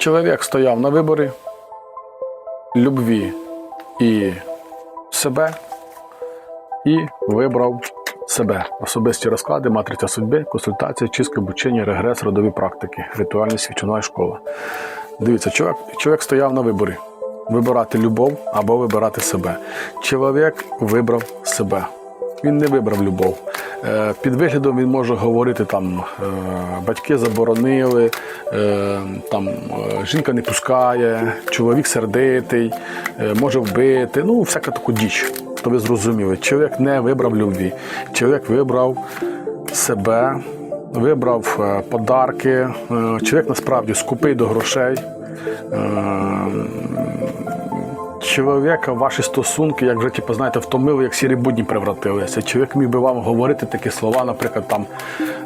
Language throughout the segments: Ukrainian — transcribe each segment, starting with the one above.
Чоловік стояв на виборі любві і себе і вибрав себе. Особисті розклади, матриця судьби, консультації, чистке обучення, регрес, родові практики, ритуальні свічова школа. Дивіться, чоловік, чоловік стояв на виборі. Вибирати любов або вибирати себе. Чоловік вибрав себе. Він не вибрав любов. Е, Під виглядом він може говорити там е, батьки заборонили, е, там жінка не пускає, чоловік сердитий, може вбити. Ну, всяка таку діч. То ви зрозуміли. Чоловік не вибрав любві. Чоловік вибрав себе, вибрав подарки. Чоловік насправді скупий до грошей. Чоловіка ваші стосунки, як вже типу, знаєте, втомили, як сірі будні превратилися. Чоловік міг би вам говорити такі слова, наприклад, там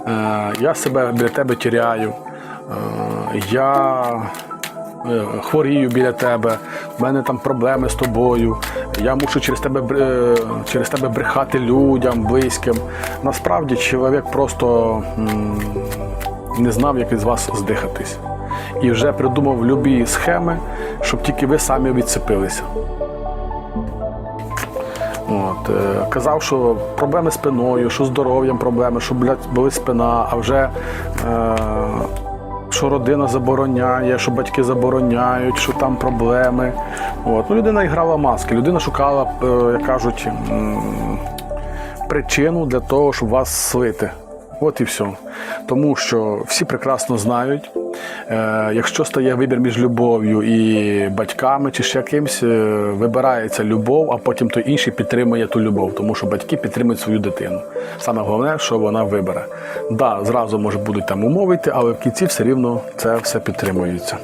е, я себе біля тебе тіряю, е, я е, хворію біля тебе, в мене там проблеми з тобою, я мушу через тебе, через тебе брехати людям, близьким. Насправді чоловік просто не знав, як із вас здихатись. І вже придумав любі схеми, щоб тільки ви самі відцепилися. От, е, казав, що проблеми з спиною, що здоров'ям проблеми, що болить спина, а вже е, що родина забороняє, що батьки забороняють, що там проблеми. От. Ну, людина грала маски, людина шукала, е, як кажуть, причину для того, щоб вас слити. От і все. Тому що всі прекрасно знають, якщо стає вибір між любов'ю і батьками чи ще якимсь, е, вибирається любов, а потім той інший підтримує ту любов, тому що батьки підтримують свою дитину. Саме головне, що вона вибере. Да, зразу може будуть там умовити, але в кінці все рівно це все підтримується.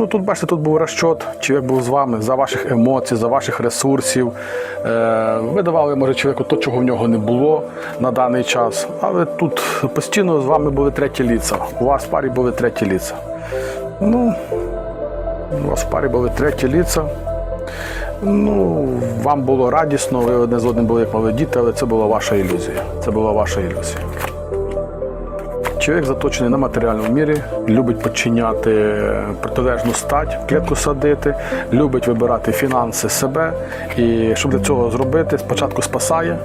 Ну тут бачите, тут був розчот, чоловік був з вами за ваших емоцій, за ваших ресурсів. Е, ви давали, може, чоловіку то, чого в нього не було на даний час. Але тут постійно з вами були треті ліца. У вас в парі були треті ліца. Ну, у вас в парі були треті ліца. Ну, вам було радісно, ви одне з одним були як мали діти, але це була ваша ілюзія. Це була ваша ілюзія. Чоловік заточений на матеріальному мірі, любить підчиняти протилежну стать, в клітку садити, любить вибирати фінанси себе. І щоб для цього зробити, спочатку спасає,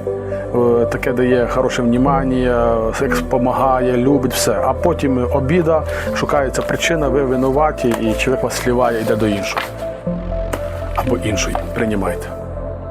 е, таке дає хороше внімання, секс допомагає, любить все. А потім обіда, шукається причина, ви винуваті, і чоловік вас сліває, йде до іншого. Або іншої. Приймайте.